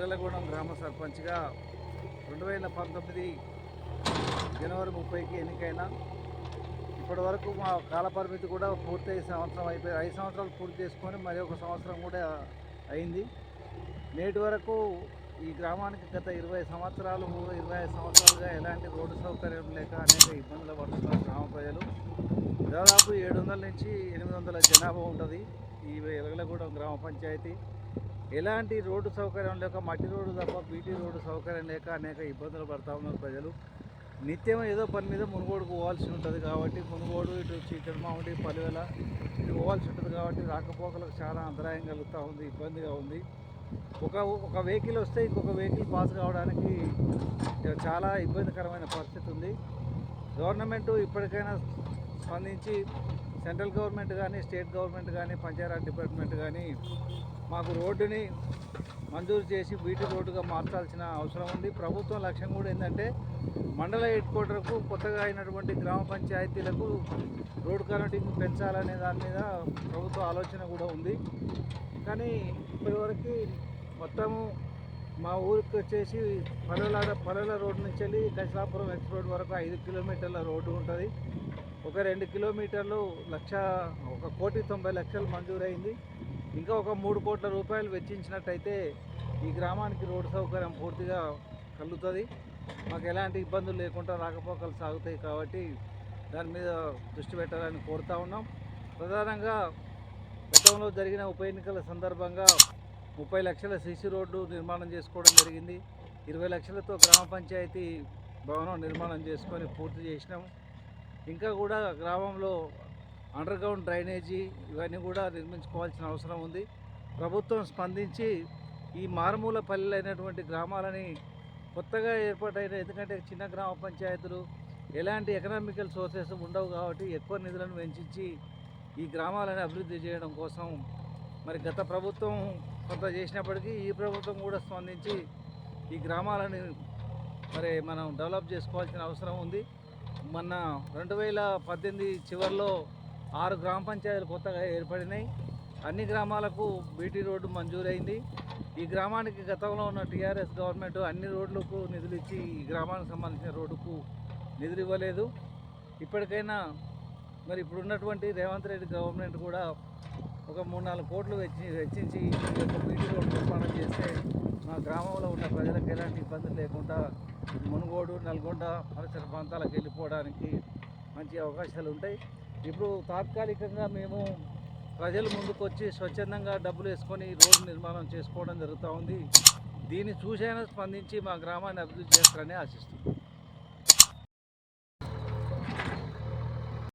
సర్పంచ్గా రెండు వేల పంతొమ్మిది జనవరి ముప్పైకి ఎన్నికైన ఇప్పటి వరకు మా కాలపరిమితి కూడా పూర్తయి సంవత్సరం అయిపోయి ఐదు సంవత్సరాలు పూర్తి చేసుకొని మరి ఒక సంవత్సరం కూడా అయింది. నేటి వరకు ఈ గ్రామానికి గత ఇరవై సంవత్సరాలు ఇరవై ఐదు సంవత్సరాలుగా ఎలాంటి రోడ్డు సౌకర్యం లేక అనేక ఇబ్బందులు పడుతున్నారు గ్రామ ప్రజలు. దాదాపు ఏడు వందల నుంచి ఎనిమిది వందల జనాభా ఉంటుంది ఈ వెలగలగూడెం గ్రామ పంచాయతీ. ఎలాంటి రోడ్డు సౌకర్యం లేక మట్టి రోడ్డు తప్ప బీటీ రోడ్డు సౌకర్యం లేక అనేక ఇబ్బందులు పడతా ఉన్నారు ప్రజలు. నిత్యం ఏదో పని మీద మునుగోడుకు పోవాల్సి ఉంటుంది కాబట్టి మునుగోడు ఇటు చీకటిమామిడి పలువెల ఇటు పోవాల్సి ఉంటుంది కాబట్టి రాకపోకలకు చాలా అంతరాయం కలుగుతూ ఉంది ఇబ్బందిగా ఉంది. ఒక ఒక వెహికల్ వస్తే ఇంకొక వెహికల్ పాస్ కావడానికి చాలా ఇబ్బందికరమైన పరిస్థితి ఉంది. గవర్నమెంట్ ఇప్పటికైనా స్పందించి సెంట్రల్ గవర్నమెంట్ కానీ స్టేట్ గవర్నమెంట్ కానీ పంచాయతీరాజ్ డిపార్ట్మెంట్ కానీ మాకు రోడ్డుని మంజూరు చేసి బీటీ రోడ్డుగా మార్చాల్సిన అవసరం ఉంది. ప్రభుత్వం లక్ష్యం కూడా ఏంటంటే మండల హెడ్ క్వార్టర్కు కొత్తగా అయినటువంటి గ్రామ పంచాయతీలకు రోడ్ కనెక్టింగ్ పెంచాలనే దాని మీద ప్రభుత్వ ఆలోచన కూడా ఉంది. కానీ ఇప్పటివరకు మొత్తము మా ఊరికి వచ్చేసి పల్లెల పల్లెల రోడ్ నుంచి వెళ్ళి కైలాపురం ఎక్స్ రోడ్ వరకు ఐదు కిలోమీటర్ల రోడ్డు ఉంటుంది. ఒక రెండు కిలోమీటర్లు లక్ష ఒక కోటి తొంభై లక్షలు మంజూరైంది. ఇంకా ఒక మూడు కోట్ల రూపాయలు వెచ్చించినట్టయితే ఈ గ్రామానికి రోడ్డు సౌకర్యం పూర్తిగా కలుగుతుంది మాకు ఎలాంటి ఇబ్బందులు లేకుండా రాకపోకలు సాగుతాయి కాబట్టి దాని మీద దృష్టి పెట్టాలని కోరుతా ఉన్నాం. ప్రధానంగా గతంలో జరిగిన ఉప ఎన్నికల సందర్భంగా ముప్పై లక్షల సీసీ రోడ్డు నిర్మాణం చేసుకోవడం జరిగింది. ఇరవై లక్షలతో గ్రామ పంచాయతీ భవనం నిర్మాణం చేసుకొని పూర్తి చేసినాం. ఇంకా కూడా గ్రామంలో అండర్ గ్రౌండ్ డ్రైనేజీ ఇవన్నీ కూడా నిర్మించుకోవాల్సిన అవసరం ఉంది. ప్రభుత్వం స్పందించి ఈ మారుమూల పల్లెలైనటువంటి గ్రామాలని కొత్తగా ఏర్పాటైన ఎందుకంటే చిన్న గ్రామ పంచాయతీలు ఎలాంటి ఎకనామికల్ సోర్సెస్ ఉండవు కాబట్టి ఎక్కువ నిధులను వెంచించి ఈ గ్రామాలను అభివృద్ధి చేయడం కోసం మరి గత ప్రభుత్వం కొంత చేసినప్పటికీ ఈ ప్రభుత్వం కూడా స్పందించి ఈ గ్రామాలని మరి మనం డెవలప్ చేసుకోవాల్సిన అవసరం ఉంది. మొన్న రెండు వేల పద్దెనిమిది చివరిలో ఆరు గ్రామ పంచాయతీలు కొత్తగా ఏర్పడినాయి. అన్ని గ్రామాలకు బీటీ రోడ్డు మంజూరైంది. ఈ గ్రామానికి గతంలో ఉన్న టీఆర్ఎస్ గవర్నమెంట్ అన్ని రోడ్లకు నిధులు ఇచ్చి ఈ గ్రామానికి సంబంధించిన రోడ్డుకు నిధులు ఇవ్వలేదు. ఇప్పటికైనా మరి ఇప్పుడు ఉన్నటువంటి రేవంత్ రెడ్డి గవర్నమెంట్ కూడా ఒక మూడు నాలుగు కోట్లు వెచ్చి వెచ్చించి ఈ యొక్క బీటీ రోడ్డు నిర్మాణం చేస్తే మా గ్రామంలో ఉన్న ప్రజలకు ఎలాంటి ఇబ్బందులు లేకుండా మునుగోడు నల్గొండ పరిసర ప్రాంతాలకు వెళ్ళిపోవడానికి మంచి అవకాశాలు ఉంటాయి. ఇప్పుడు తాత్కాలికంగా మేము ప్రజలు ముందుకు వచ్చి స్వచ్ఛందంగా డబ్బులు వేసుకొని రోడ్డు నిర్మాణం చేసుకోవడం జరుగుతూ ఉంది. దీన్ని చూసైనా స్పందించి మా గ్రామాన్ని అభివృద్ధి చేస్తారని ఆశిస్తున్నాం.